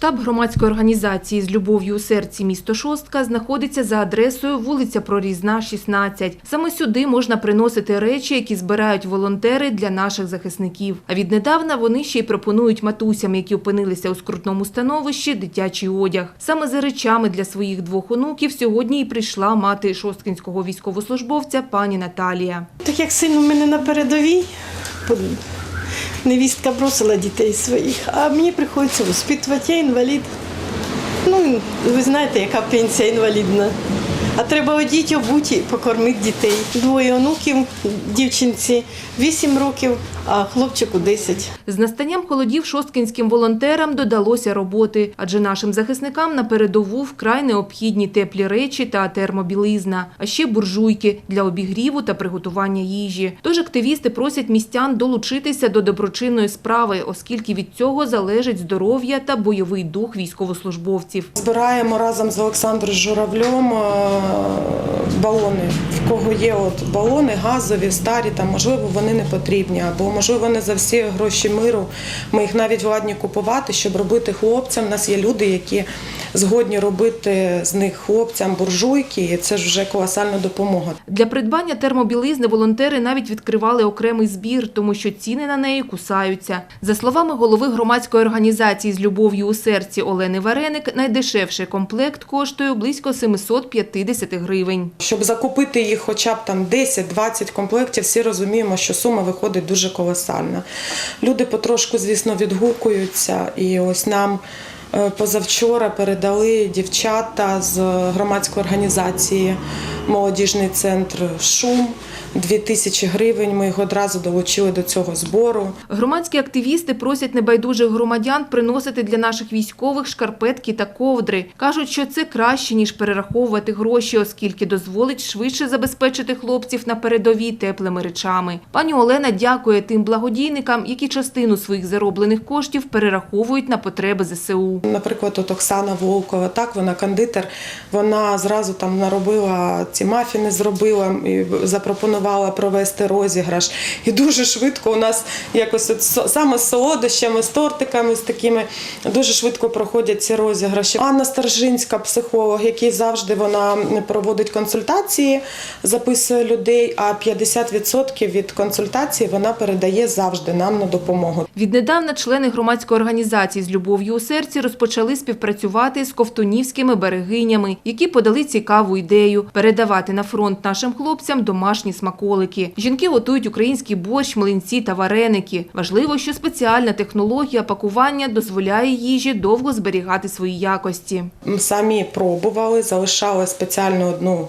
Штаб громадської організації з любов'ю у серці місто Шостка знаходиться за адресою вулиця Прорізна, 16. Саме сюди можна приносити речі, які збирають волонтери для наших захисників. А віднедавна вони ще й пропонують матусям, які опинилися у скрутному становищі, дитячий одяг. Саме за речами для своїх двох онуків сьогодні і прийшла мати шосткинського військовослужбовця пані Наталія. Так як син у мене на передовій, невістка бросила дітей своїх, а мені приходиться воспитувати, я інвалід. Ну, ви знаєте, яка пенсія інвалідна. А треба одіти, обуті, покормити дітей. Двоє онуків, дівчинці 8 років, а хлопчику 10. З настанням холодів шосткинським волонтерам додалося роботи, адже нашим захисникам на передову вкрай необхідні теплі речі та термобілизна, а ще буржуйки для обігріву та приготування їжі. Тож активісти просять містян долучитися до доброчинної справи, оскільки від цього залежить здоров'я та бойовий дух військовослужбовців. Збираємо разом з Олександром Журавлем е, балони. Є от балони газові, старі, там можливо вони не потрібні, або можливо не за всі гроші миру. Ми їх навіть владні купувати, щоб робити хлопцям. У нас є люди, які згодні робити з них хлопцям буржуйки, і це ж вже колосальна допомога. Для придбання термобілизни волонтери навіть відкривали окремий збір, тому що ціни на неї кусаються. За словами голови громадської організації з любов'ю у серці Олени Вареник, найдешевший комплект коштує близько 750 гривень. Щоб закупити їх хоча б там 10-20 комплектів, всі розуміємо, що сума виходить дуже колосальна. Люди потрошку, звісно, відгукуються, і ось нам е, позавчора передали дівчата з громадської організації Молодіжний центр Шум. 2 тисячі гривень. Ми їх одразу долучили до цього збору. Громадські активісти просять небайдужих громадян приносити для наших військових шкарпетки та ковдри. Кажуть, що це краще, ніж перераховувати гроші, оскільки дозволить швидше забезпечити хлопців на передовій теплими речами. Пані Олена дякує тим благодійникам, які частину своїх зароблених коштів перераховують на потреби ЗСУ. Наприклад, от Оксана Волкова, так вона кондитер. Вона зразу там наробила ці мафіни, зробила і запропонувала провести розіграш. І дуже швидко у нас якось от саме з солодощами, з тортиками, з такими дуже швидко проходять ці розіграші. Анна Старжинська, психолог, який завжди вона проводить консультації, записує людей. А 50% від консультації вона передає завжди нам на допомогу. Віднедавна члени громадської організації з любов'ю у серці розпочали співпрацювати з ковтунівськими берегинями, які подали цікаву ідею передавати на фронт нашим хлопцям домашні смаколики. Жінки готують український борщ, млинці та вареники. Важливо, що спеціальна технологія пакування дозволяє їжі довго зберігати свої якості. Самі пробували, залишали спеціально одну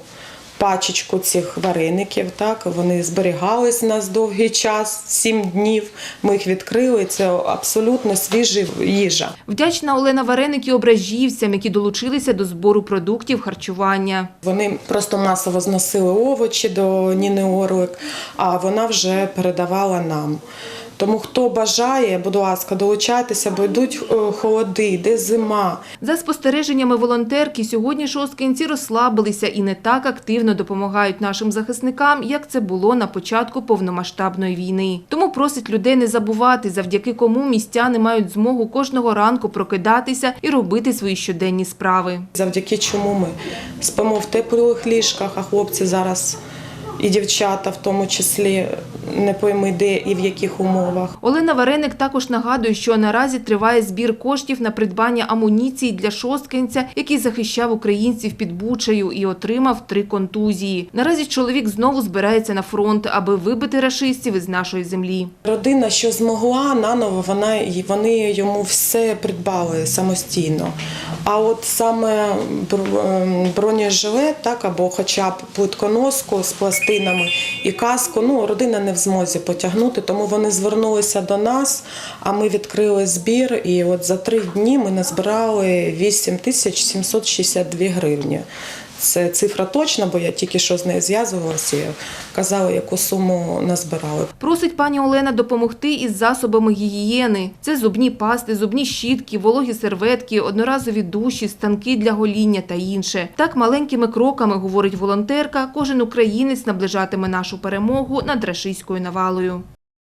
пачечку цих вареників. Так вони зберігались у нас довгий час, сім днів. Ми їх відкрили. Це абсолютно свіжа їжа. Вдячна Олена Вареники ображівцям, які долучилися до збору продуктів харчування. Вони просто масово зносили овочі до Ніни Орлик, а вона вже передавала нам. Тому хто бажає, будь ласка, долучайтеся, бо йдуть е, холоди, йде зима. За спостереженнями волонтерки, сьогодні шосткинці розслабилися і не так активно допомагають нашим захисникам, як це було на початку повномасштабної війни. Тому просить людей не забувати, завдяки кому містяни мають змогу кожного ранку прокидатися і робити свої щоденні справи. завдяки чому ми спимо в теплих ліжках, а хлопці зараз і дівчата в тому числі не пойми де і в яких умовах. Олена Вареник також нагадує, що наразі триває збір коштів на придбання амуніції для шосткинця, який захищав українців під Бучею і отримав три контузії. Наразі чоловік знову збирається на фронт, аби вибити рашистів із нашої землі. Родина, що змогла, наново вона вони йому все придбали самостійно. А от саме ем, бронежилет, так або хоча б плитконоску з пластинами і каску, ну родина не змозі потягнути, тому вони звернулися до нас. А ми відкрили збір, і от за три дні ми назбирали 8 тисяч 762 гривні. Це цифра точна, бо я тільки що з нею зв'язувалася казала, яку суму назбирали. Просить пані Олена допомогти із засобами гігієни. Це зубні пасти, зубні щітки, вологі серветки, одноразові душі, станки для гоління та інше. Так маленькими кроками, говорить волонтерка, кожен українець наближатиме нашу перемогу над рашистською навалою.